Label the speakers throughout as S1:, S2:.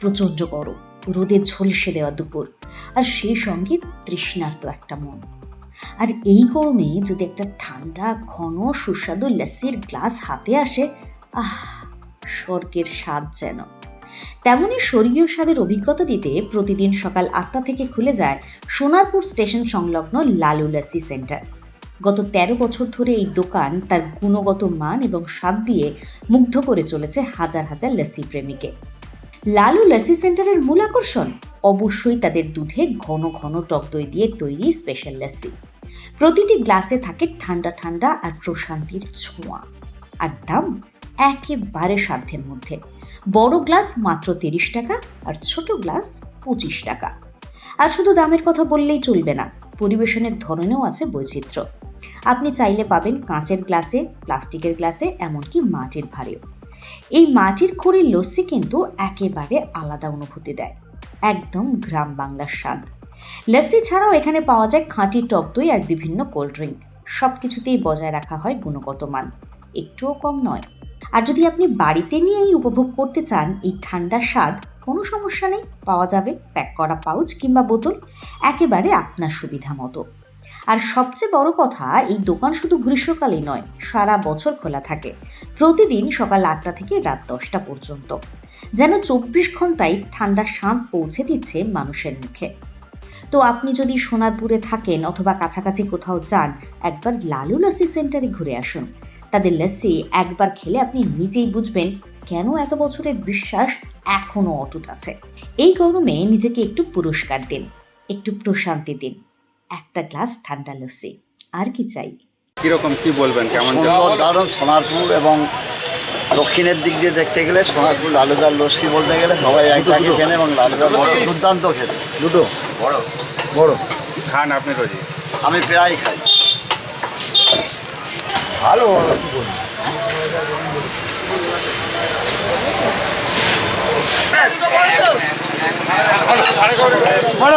S1: প্রচণ্ড গরম। রোদে ঝলসে দেওয়া দুপুর। আর সেই সঙ্গে তৃষ্ণার্ত একটা মন। আর এই গরমে যদি একটা ঠান্ডা, ঘন, সুস্বাদু লস্যির গ্লাস হাতে আসে, আহ, স্বর্গের স্বাদ যেন। তেমনই স্বর্গীয় স্বাদের অভিজ্ঞতা দিতে প্রতিদিন সকাল আটটা থেকে খুলে যায় সোনারপুর স্টেশন সংলগ্ন লালু লস্যি সেন্টার। গত ১৩ বছর ধরে এই দোকান তার গুণগত মান এবং স্বাদ দিয়ে মুগ্ধ করে চলেছে হাজার হাজার লস্যি প্রেমীকে। লালু লস্যি সেন্টারের মূল আকর্ষণ। অবশ্যই তাদের দুধে ঘন ঘন টক দই দিয়ে তৈরি স্পেশাল লস্যি। প্রতিটি গ্লাসে থাকে ঠান্ডা ঠান্ডা আর প্রশান্তির ছোঁয়া। আর দাম একেবারে সাধ্যের মধ্যে। বড় গ্লাস মাত্র তিরিশ টাকা আর ছোট গ্লাস পঁচিশ টাকা। আর শুধু দামের কথা বললেই চলবে না, পরিবেশনের ধরনেও আছে বৈচিত্র্য। আপনি চাইলে পাবেন কাঁচের গ্লাসে, প্লাস্টিকের গ্লাসে, এমনকি মাটির ভারেও। এই মাটির খড়ির লস্যি কিন্তু একেবারে আলাদা অনুভূতি দেয়, একদম গ্রাম বাংলার স্বাদ। লস্যি ছাড়াও এখানে পাওয়া যায় খাঁটি টক দই আর বিভিন্ন কোল্ড ড্রিঙ্ক সব কিছুতেই বজায় রাখা হয় গুণগত মান, একটুও কম নয়। আর যদি আপনি বাড়িতে নিয়েই উপভোগ করতে চান এই ঠান্ডা স্বাদ, কোনো সমস্যা নেই, পাওয়া যাবে প্যাক করা পাউচ কিংবা বোতল, একেবারে আপনার সুবিধা মতো। আর সবচেয়ে বড় কথা, এই দোকান শুধু গ্রীষ্মকালেই নয়, সারা বছর খোলা থাকে। প্রতিদিন সকাল আটটা থেকে রাত দশটা পর্যন্ত। যেন চব্বিশ ঘন্টায় ঠান্ডা স্বাদ পৌঁছে দিচ্ছে মানুষের মুখে। তো আপনি যদি সোনারপুরে থাকেন অথবা কাছাকাছি কোথাও যান, একবার লালু লস্যি সেন্টারে ঘুরে আসুন। তাদের লস্যি একবার খেলে আপনি নিজেই বুঝবেন কেন এত বছরের বিশ্বাস এখনও অটুট আছে। এই গরমে নিজেকে একটু পুরস্কার দিন, একটু প্রশান্তি দিন। একটা গ্লাস ঠান্ডা লস্যি আর কি চাই
S2: কীরকম কি বলবেন কেমন
S3: দারুণ সোনারপুর এবং দক্ষিণের দিক দিয়ে দেখতে গেলে সোনারপুর লালুদার লস্যি বলতে গেলে সবাই একটাকে খেলে এবং লালুদার বড় দুর্দান্ত খেতে দুটো বড় বড়
S2: খান আপনি রোজই
S3: আমি প্রায় খাই ভালো
S4: বড়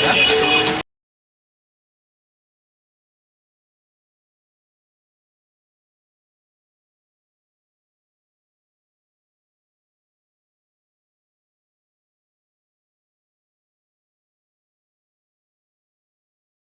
S3: Thank you.